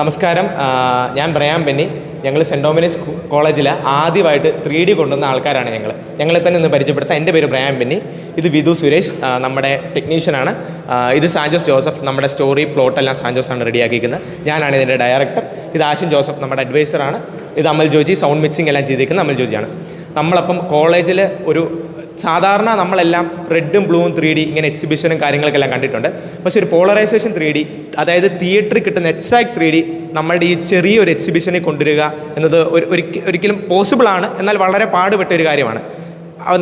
നമസ്കാരം. ഞാൻ ബ്രയാൻ ബെന്നി. ഞങ്ങൾ സെന്റ് ഡോമിനിസ് കോളേജിൽ ആദ്യമായിട്ട് ത്രീ ഡി കൊണ്ടുവന്ന ആൾക്കാരാണ് ഞങ്ങൾ ഞങ്ങളെ തന്നെ ഒന്ന് പരിചയപ്പെടുത്താം. എന്റെ പേര് ബ്രയാൻ ബെന്നി. ഇത് വിധു സുരേഷ് നമ്മുടെ ടെക്നീഷ്യനാണ്. ഇത് സാഞ്ചോസ് ജോസഫ് നമ്മുടെ സ്റ്റോറി പ്ലോട്ട് എല്ലാം സാജോസ് ആണ് റെഡിയാക്കിയിരിക്കുന്നത്. ഞാനാണ് ഇതിന്റെ ഡയറക്ടർ. ഇത് ആശിൻ ജോസഫ് നമ്മുടെ അഡ്വൈസറാണ്. ഇത് അമൽ ജോജി സൗണ്ട് മിക്സിംഗ് എല്ലാം ചെയ്തിരിക്കുന്നത് അമൽ ജോജിയാണ്. നമ്മളപ്പം കോളേജിൽ ഒരു സാധാരണ നമ്മളെല്ലാം റെഡും ബ്ലൂവും ത്രീ ഡി ഇങ്ങനെ എക്സിബിഷനും കാര്യങ്ങളൊക്കെ എല്ലാം കണ്ടിട്ടുണ്ട്. പക്ഷേ ഒരു പോളറൈസേഷൻ ത്രീ ഡി അതായത് തിയേറ്ററിൽ കിട്ടുന്ന എക്സാക്ട് ത്രീ ഡി നമ്മളുടെ ഈ ചെറിയൊരു എക്സിബിഷനെ കൊണ്ടുവരിക എന്നത് ഒരു ഒരിക്കലും പോസിബിളാണ്. എന്നാൽ വളരെ പാടുപെട്ട ഒരു കാര്യമാണ്.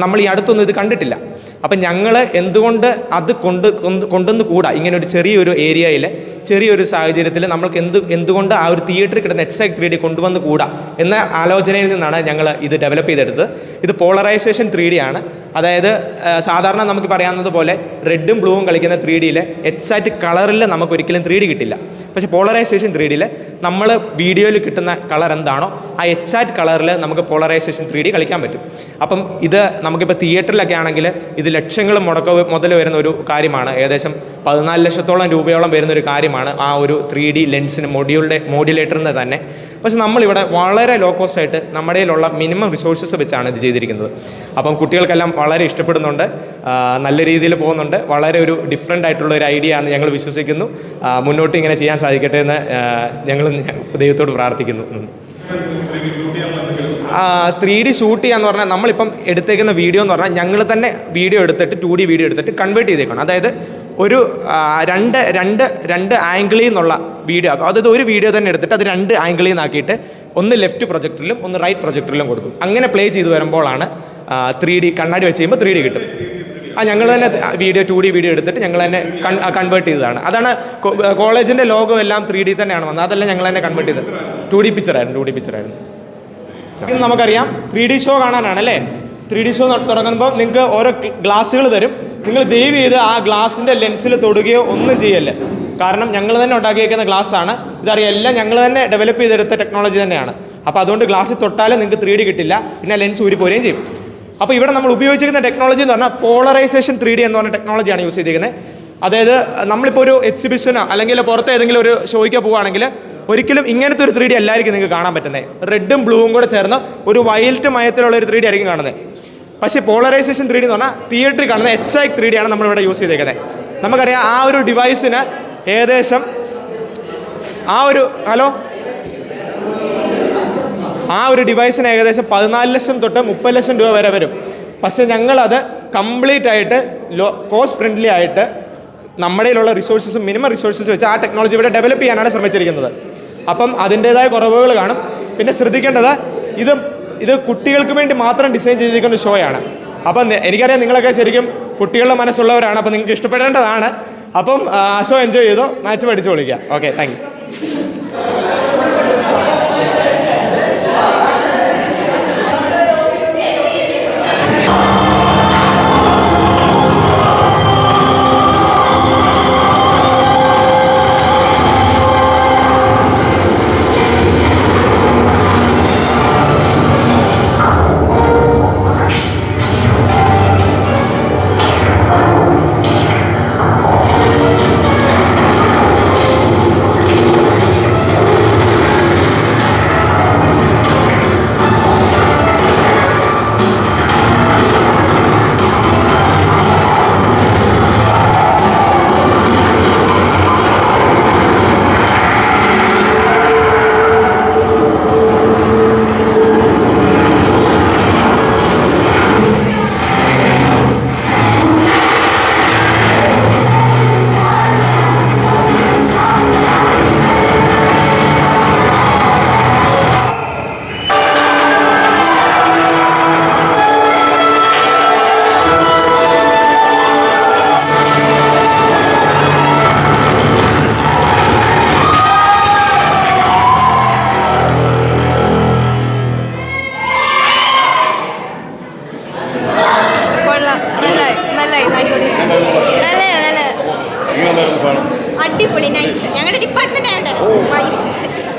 നമ്മൾ ഈ അടുത്തൊന്നും ഇത് കണ്ടിട്ടില്ല. അപ്പം ഞങ്ങൾ എന്തുകൊണ്ട് അത് കൊണ്ട് കൊണ്ട് കൊണ്ടുവന്ന് കൂടാ? ഇങ്ങനെ ഒരു ചെറിയൊരു ഏരിയയിൽ ചെറിയൊരു സാഹചര്യത്തിൽ നമ്മൾക്ക് എന്ത് എന്തുകൊണ്ട് ആ ഒരു തിയേറ്ററിൽ കിട്ടുന്ന എക്സാക്ട് ത്രീ ഡി കൊണ്ടുവന്ന് കൂടാ എന്ന ആലോചനയിൽ നിന്നാണ് ഞങ്ങൾ ഇത് ഡെവലപ്പ് ചെയ്തെടുത്തത്. ഇത് പോളറൈസേഷൻ ത്രീ ഡി ആണ്. അതായത് സാധാരണ നമുക്ക് പറയാവുന്നത് പോലെ റെഡും ബ്ലൂവും കളിക്കുന്ന ത്രീ ഡിയിൽ എക്സാക്റ്റ് കളറിൽ നമുക്ക് ഒരിക്കലും ത്രീ ഡി കിട്ടില്ല. പക്ഷേ പോളറൈസേഷൻ ത്രീ ഡിയിൽ നമ്മൾ വീഡിയോയിൽ കിട്ടുന്ന കളർ എന്താണോ ആ എക്സാക്റ്റ് കളറിൽ നമുക്ക് പോളറൈസേഷൻ ത്രീ ഡി കളിക്കാൻ പറ്റും. അപ്പം ഇത് നമുക്കിപ്പോൾ തിയേറ്ററിലൊക്കെ ആണെങ്കിൽ ഇത് ലക്ഷങ്ങൾ മുടക്ക മുതൽ വരുന്ന ഒരു കാര്യമാണ്. ഏകദേശം പതിനാല് ലക്ഷത്തോളം രൂപയോളം വരുന്ന ഒരു കാര്യമാണ് ആ ഒരു ത്രീ ഡി ലെൻസിന് മൊഡ്യൂളിന്റെ മോഡ്യുലേറ്ററിന് തന്നെ. പക്ഷെ നമ്മളിവിടെ വളരെ ലോ കോസ്റ്റ് ആയിട്ട് നമ്മുടെ കയ്യിലുള്ള മിനിമം റിസോഴ്സസ് വെച്ചാണ് ഇത് ചെയ്തിരിക്കുന്നത്. അപ്പം കുട്ടികൾക്കെല്ലാം വളരെ ഇഷ്ടപ്പെടുന്നുണ്ട്. നല്ല രീതിയിൽ പോകുന്നുണ്ട്. വളരെ ഒരു ഡിഫറെന്റ് ആയിട്ടുള്ള ഒരു ഐഡിയ ആണ് ഞങ്ങൾ വിശ്വസിക്കുന്നു. മുന്നോട്ട് ഇങ്ങനെ ചെയ്യാൻ സാധിക്കട്ടെ എന്ന് ഞങ്ങൾ ദൈവത്തോട് പ്രാർത്ഥിക്കുന്നു. ത്രീ ഡി ഷൂട്ട് ചെയ്യാന്ന് പറഞ്ഞാൽ നമ്മളിപ്പം എടുത്തേക്കുന്ന വീഡിയോ എന്ന് പറഞ്ഞാൽ ഞങ്ങൾ തന്നെ വീഡിയോ എടുത്തിട്ട് ടു ഡി വീഡിയോ എടുത്തിട്ട് കൺവേർട്ട് ചെയ്തേക്കണം. അതായത് ഒരു രണ്ട് രണ്ട് രണ്ട് ആംഗിളിൽ നിന്നുള്ള വീഡിയോ ആക്കും. അതായത് ഒരു വീഡിയോ തന്നെ എടുത്തിട്ട് അത് രണ്ട് ആംഗിളിൽ നിന്നാക്കിയിട്ട് ഒന്ന് ലെഫ്റ്റ് പ്രൊജക്ടറിലും ഒന്ന് റൈറ്റ് പ്രൊജക്ടറിലും കൊടുക്കും. അങ്ങനെ പ്ലേ ചെയ്ത് വരുമ്പോഴാണ് ത്രീ ഡി കണ്ണാടി വെച്ച് ചെയ്യുമ്പോൾ ത്രീ ഡി കിട്ടും. ആ ഞങ്ങൾ തന്നെ വീഡിയോ ടു ഡി വീഡിയോ എടുത്തിട്ട് ഞങ്ങൾ തന്നെ കൺവേർട്ട് ചെയ്തതാണ്. അതാണ് കോളേജിന്റെ ലോഗോ എല്ലാം ത്രീ തന്നെയാണ് വന്നത്. അതെല്ലാം ഞങ്ങൾ തന്നെ കൺവേർട്ട് ചെയ്തത്. ടു ഡി പിക്ചറായിരുന്നു ടു ഡി പിക്ചറായിരുന്നു ഇന്ന് നമുക്കറിയാം ത്രീ ഡി ഷോ കാണാനാണ് അല്ലേ? ത്രീ ഡി ഷോ തുടങ്ങുമ്പോൾ നിങ്ങൾക്ക് ഓരോ ഗ്ലാസ്സുകൾ തരും. നിങ്ങൾ ദയവ് ചെയ്ത് ആ ഗ്ലാസിന്റെ ലെൻസിൽ തൊടുകയോ ഒന്നും ചെയ്യല്ല. കാരണം ഞങ്ങൾ തന്നെ ഉണ്ടാക്കിയേക്കുന്ന ഗ്ലാസ് ആണ്. ഇതറിയാം എല്ലാം ഞങ്ങൾ തന്നെ ഡെവലപ്പ് ചെയ്തെടുത്ത ടെക്നോളജി തന്നെയാണ്. അപ്പോൾ അതുകൊണ്ട് ഗ്ലാസ് തൊട്ടാലും നിങ്ങൾക്ക് ത്രീ ഡി കിട്ടില്ല. പിന്നെ ലെൻസ് ഊരി പോരുകയും ചെയ്യും. അപ്പോൾ ഇവിടെ നമ്മൾ ഉപയോഗിച്ചിരിക്കുന്ന ടെക്നോളജി എന്ന് പറഞ്ഞാൽ പോളറൈസേഷൻ ത്രീ ഡി എന്ന് പറഞ്ഞ ടെക്നോളജിയാണ് യൂസ് ചെയ്തിരിക്കുന്നത്. അതായത് നമ്മളിപ്പോൾ ഒരു എക്സിബിഷനോ അല്ലെങ്കിൽ പുറത്ത് ഏതെങ്കിലും ഒരു ഷോയ്ക്കോ പോവുകയാണെങ്കിൽ ഒരിക്കലും ഇങ്ങനത്തെ ഒരു ത്രീ ഡി അല്ലായിരിക്കും നിങ്ങൾക്ക് കാണാൻ പറ്റുന്നത് റെഡും ബ്ലൂവും കൂടെ ചേർന്ന് ഒരു വൈൽഡ് മയത്തിലുള്ള ഒരു ത്രീ ഡി ആയിരിക്കും കാണുന്നത് പക്ഷേ പോളറൈസേഷൻ ത്രീ ഡി എന്ന് പറഞ്ഞാൽ തിയേറ്ററിൽ കാണുന്ന എക്സാക്ട് ത്രീ ഡി ആണ് നമ്മളിവിടെ യൂസ് ചെയ്തേക്കുന്നത് നമുക്കറിയാം ആ ഒരു ഡിവൈസിന് ഏകദേശം ആ ഒരു ഹലോ? ആ ഒരു ഡിവൈസിന് ഏകദേശം പതിനാല് ലക്ഷം തൊട്ട് മുപ്പത് ലക്ഷം രൂപ വരെ വരും. പക്ഷേ ഞങ്ങളത് കംപ്ലീറ്റ് ആയിട്ട് ലോ കോസ്റ്റ് ഫ്രണ്ട്ലി ആയിട്ട് നമ്മുടെ കയ്യിലുള്ള റിസോഴ്സസും മിനിമം റിസോഴ്സസ് വെച്ച് ആ ടെക്നോളജി ഇവിടെ ഡെവലപ്പ് ചെയ്യാനാണ് ശ്രമിച്ചിരിക്കുന്നത്. അപ്പം അതിന്റേതായ കുറവുകൾ കാണും. പിന്നെ ശ്രദ്ധിക്കേണ്ടത് ഇത് ഇത് കുട്ടികൾക്ക് വേണ്ടി മാത്രം ഡിസൈൻ ചെയ്തിരിക്കുന്ന ഷോയാണ്. അപ്പം എനിക്കറിയാം നിങ്ങളൊക്കെ ശരിക്കും കുട്ടികളുടെ മനസ്സുള്ളവരാണ് അപ്പം നിങ്ങൾക്ക് ഇഷ്ടപ്പെടേണ്ടതാണ്. അപ്പം ആ ഷോ എൻജോയ് ചെയ്തോ മാച്ച് പഠിച്ചു വിളിക്കുക ഓക്കെ താങ്ക് അടിപൊളി. നൈസ് ഞങ്ങളുടെ ഡിപ്പാർട്ട്മെന്റ് ആയതുകൊണ്ട്